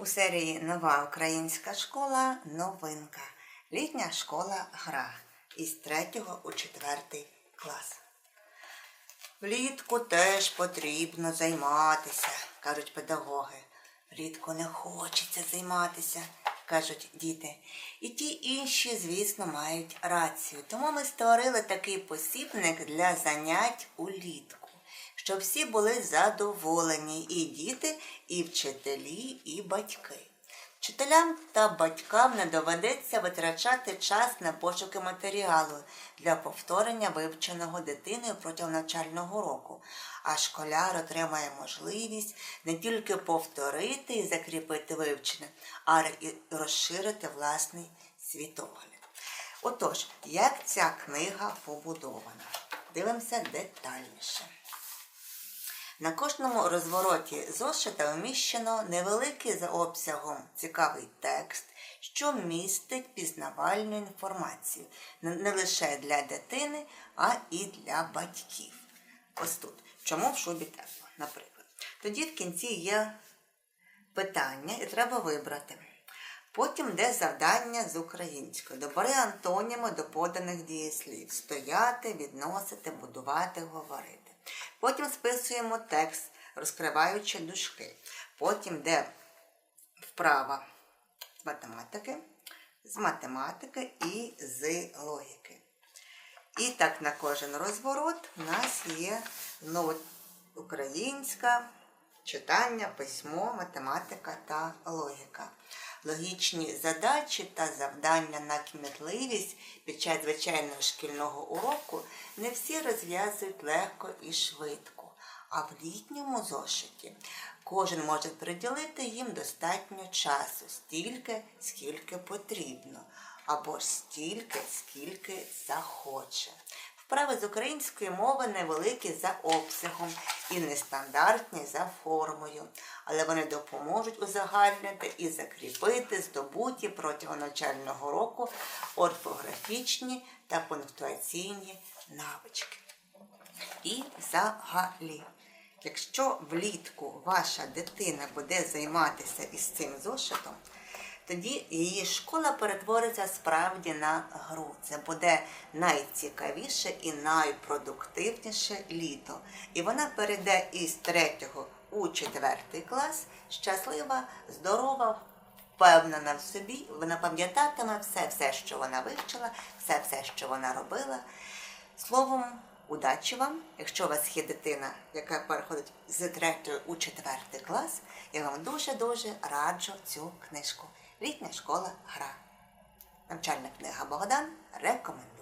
У серії Нова українська школа новинка. Літня школа гра із 3 у 4 клас. Влітку теж потрібно займатися, кажуть педагоги. Влітку не хочеться займатися, кажуть діти. І ті інші, звісно, мають рацію. Тому ми створили такий посібник для занять улітку, щоб всі були задоволені і діти, і вчителі, і батьки. Вчителям та батькам не доведеться витрачати час на пошуки матеріалу для повторення вивченого дитиною протягом навчального року, а школяр отримає можливість не тільки повторити і закріпити вивчене, а й розширити власний світогляд. Отож, як ця книга побудована? Дивимося детальніше. На кожному розвороті зошита вміщено невеликий за обсягом цікавий текст, що містить пізнавальну інформацію не- лише для дитини, а і для батьків. Ось тут. Чому в шубі тепло, наприклад. Тоді в кінці є питання, і треба вибрати. Потім йде завдання з українською. Добери антоніми до поданих дієслів. Стояти, відносити, будувати, говорити. Потім списуємо текст, розкриваючи дужки. Потім йде вправа математики, з математики і з логіки. І так на кожен розворот у нас є знову українська читання, письмо, математика та логіка. Логічні задачі та завдання на кмітливість під час звичайного шкільного уроку не всі розв'язують легко і швидко. А в літньому зошиті кожен може приділити їм достатньо часу, стільки, скільки потрібно, або ж стільки, скільки захоче. Вправи з української мови невеликі за обсягом і нестандартні за формою, але вони допоможуть узагальнити і закріпити здобуті протягом навчального року орфографічні та пунктуаційні навички. І взагалі, якщо влітку ваша дитина буде займатися із цим зошитом, тоді її школа перетвориться справді на гру. Це буде найцікавіше і найпродуктивніше літо. І вона перейде із третього у четвертий клас, щаслива, здорова, впевнена в собі. Вона пам'ятатиме все, все, що вона вивчила, все, все, що вона робила. Словом, удачі вам! Якщо у вас є дитина, яка переходить з третього у четвертий клас, я вам дуже-дуже раджу цю книжку. Літня школа гра. Навчальна книга Богдан рекомендує.